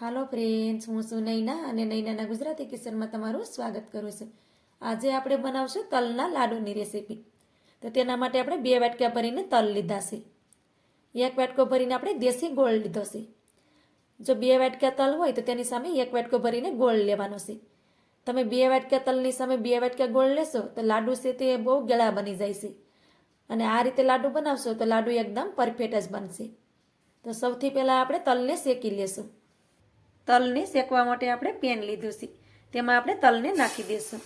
હાલો friends હું છું નૈના અને નૈનાના ગુજરાતી કિચનમાં તમારું સ્વાગત કરું છું. આજે આપણે બનાવશું તલના લાડુની રેસીપી. તો તેના માટે આપણે બે વાટકા ભરીને તલ લીધા છે. એક વાટકો ભરીને આપણે દેશી ગોળ લીધો છે. જો બે વાટકા તલ હોય તો તેની સામે એક વાટકો ભરીને ગોળ લેવાનો છે. તમે બે વાટકા તલની સામે બે વાટકા ગોળ લેશો તો લાડુ છે તે બહુ ગળા બની જાય છે. અને આ રીતે લાડુ બનાવશો તો લાડુ એકદમ પરફેક્ટ જ બનશે. તો સૌથી પહેલાં આપણે તલને શેકી લેશું. તલને શેકવા માટે આપણે પેન લીધું છે. તેમાં આપણે તલને નાખી દઈશું.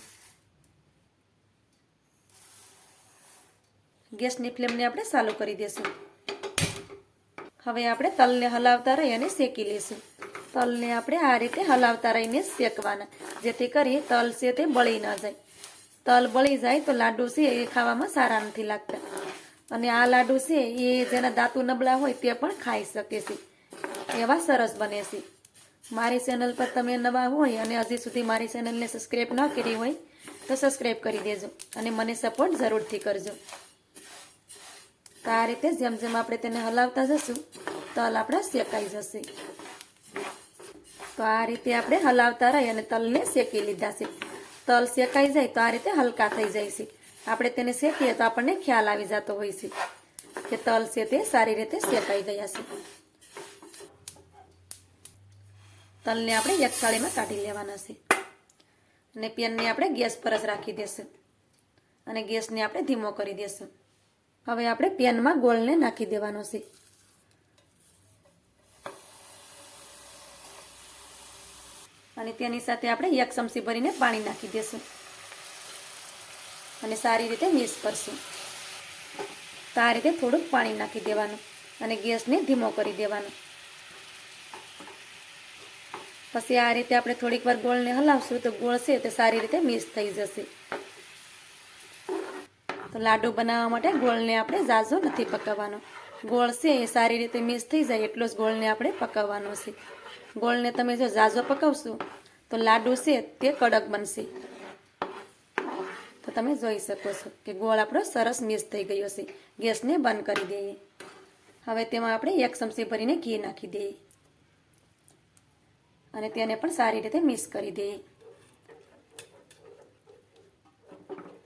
ગેસની ફ્લેમને આપણે ચાલુ કરી દઈશું. હવે આપણે તલને હલાવતા રહી અને શેકી લઈશું. તલને આપણે આ રીતે હલાવતા રહીને શેકવાના. જેથી કરી તલ છે તે બળી ન જાય. તલ બળી જાય તો લાડુ છે એ ખાવામાં સારા નથી લાગતા. અને આ લાડુ છે એ જેના દાંતુ નબળા હોય તે પણ ખાઈ શકે છે. એવા સરસ બને છે. મારી ચેનલ પર તમે નવા હોય અને હજી સુધી મારી ચેનલને સબસ્ક્રાઈબ ન કરી હોય, તો સબસ્ક્રાઈબ કરી દેજો અને મને સપોર્ટ જરૂરથી કરજો. તો આ રીતે જેમ જેમ આપણે તેને હલાવતા જશું, તલ આપણા શેકાઈ જશે. તો આ રીતે આપણે હલાવતા રહી અને તલને શેકી લીધા છે. તલ શેકાઈ જાય તો આ રીતે હલકા થઈ જાય છે. આપણે તેને શેકીએ તો આપણને ખ્યાલ આવી જતો હોય છે કે તલ છે તે સારી રીતે શેકાઈ ગયા છે. તલને આપણે એક થાળીમાં કાઢી લેવાના છે. અને પેનને આપણે ગેસ પર જ રાખી દેશું. અને ગેસને આપણે ધીમો કરી દેશું. હવે આપણે પેનમાં ગોળને નાખી દેવાનો છે. અને તેની સાથે આપણે એક ચમચી ભરીને પાણી નાખી દેશું. અને સારી રીતે મિક્સ કરશું. તો આ રીતે થોડુંક પાણી નાખી દેવાનું. અને ગેસને ધીમો કરી દેવાનો. પછી આ રીતે આપણે થોડીક વાર ગોળને હલાવશું તો ગોળ છે તે સારી રીતે મિક્સ થઈ જશે. તો લાડુ બનાવવા માટે ગોળને આપણે ઝાઝો નથી પકાવવાનો. ગોળ છે એ સારી રીતે મિક્સ થઈ જાય એટલો જ ગોળને આપણે પકાવવાનો છે. ગોળને તમે જો ઝાઝો પકાવશો તો લાડુ છે તે કડક બનશે. તો તમે જોઈ શકો છો કે ગોળ આપણો સરસ મિક્સ થઈ ગયો છે. ગેસને બંધ કરી દઈએ. હવે તેમાં આપણે એક ચમચી ભરીને ઘી નાખી દઈએ. અને તેને પણ સારી રીતે મિક્સ કરી દઈએ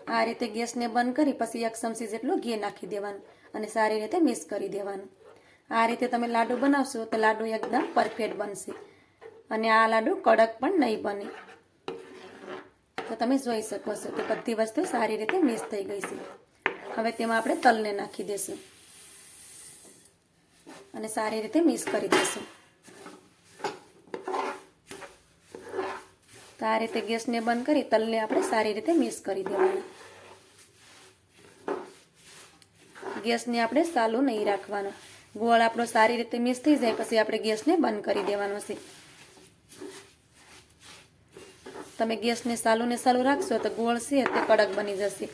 આ રીતે ગેસને બંધ કરી પછી એક ચમચી જેટલું ઘી નાખી દેવાનું અને સારી રીતે મિક્સ કરી દેવાનું. આ રીતે તમે લાડુ બનાવશો તો લાડુ એકદમ પરફેક્ટ બનશે અને આ લાડુ કડક પણ નહીં બને. તો તમે જોઈ શકો છો કે બધી વસ્તુ સારી રીતે મિક્સ થઈ ગઈ છે. હવે તેમાં આપણે તલને નાખી દઈશું અને સારી રીતે મિક્સ કરી દઈશું આ રીતે ગેસને બંધ કરી તલને આપણે સારી રીતે મિક્સ કરી દેવાના. ગેસને આપણે ચાલુ નહીં રાખવાનો. ગોળ આપણો સારી રીતે મિક્સ થઈ જાય પછી આપણે ગેસને બંધ કરી દેવાનો છે. તમે ગેસને ચાલુ ને ચાલુ રાખશો તો ગોળ છે તે કડક બની જશે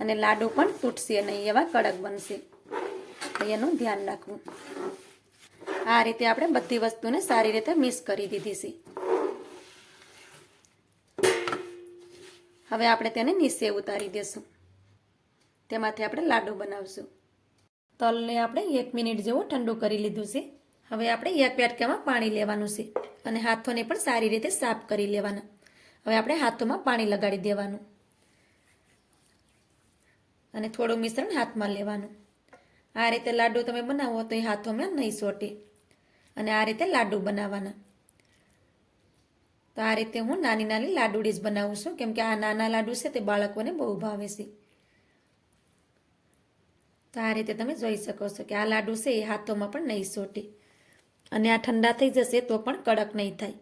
અને લાડુ પણ તૂટશે નહીં એવા કડક બનશે. એનું ધ્યાન રાખવું. આ રીતે આપણે બધી વસ્તુને સારી રીતે મિક્સ કરી દીધી છે. હવે આપણે તેને નીચે ઉતારી દેશું. તેમાંથી આપણે લાડુ બનાવશું. તલને આપણે એક મિનિટ જેવું ઠંડુ કરી લીધું છે. હવે આપણે એક વાટકામાં પાણી લેવાનું છે અને હાથોને પણ સારી રીતે સાફ કરી લેવાના. હવે આપણે હાથોમાં પાણી લગાડી દેવાનું. અને થોડું મિશ્રણ હાથમાં લેવાનું. આ રીતે લાડુ તમે બનાવો તો એ હાથોમાં નહીં સોટે. અને આ રીતે લાડુ બનાવવાના. તો આ રીતે હું નાની નાની લાડુડી જ બનાવું છું. કેમ કે આ નાના લાડુ છે તે બાળકોને બહુ ભાવે છે. તો આ રીતે તમે જોઈ શકો છો કે આ લાડુ છે એ હાથોમાં પણ નહીં સોટે. અને આ ઠંડા થઈ જશે તો પણ કડક નહીં થાય.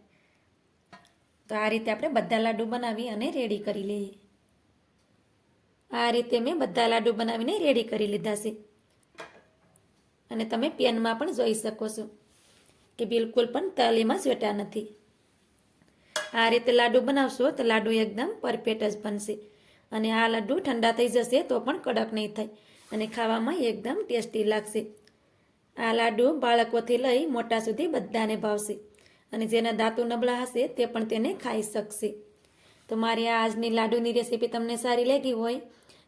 તો આ રીતે આપણે બધા લાડુ બનાવી અને રેડી કરી લઈએ. આ રીતે મેં બધા લાડુ બનાવીને રેડી કરી લીધા છે. અને તમે પેનમાં પણ જોઈ શકો છો કે બિલકુલ પણ તલીમાં સ્વેટા નથી. આ રીતે લાડુ બનાવશો તો લાડુ એકદમ પરફેક્ટ જ બનશે. અને આ લાડુ ઠંડા થઈ જશે તો પણ કડક નહીં થાય અને ખાવામાં એકદમ ટેસ્ટી લાગશે. આ લાડુ બાળકોથી લઈ મોટા સુધી બધાને ભાવશે અને જેના દાંતો નબળા હશે તે પણ તેને ખાઈ શકશે. તો મારી આજની લાડુની રેસીપી તમને સારી લાગી હોય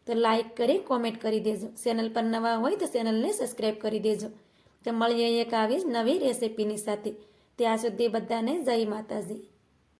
તો લાઈક કરી, કોમેન્ટ કરી દેજો. ચેનલ પર નવા હોય તો ચેનલને સબસ્ક્રાઈબ કરી દેજો. તો મળીએ એક આવી જ નવી રેસીપીની સાથે. ત્યાં સુધી બધાને જય માતાજી.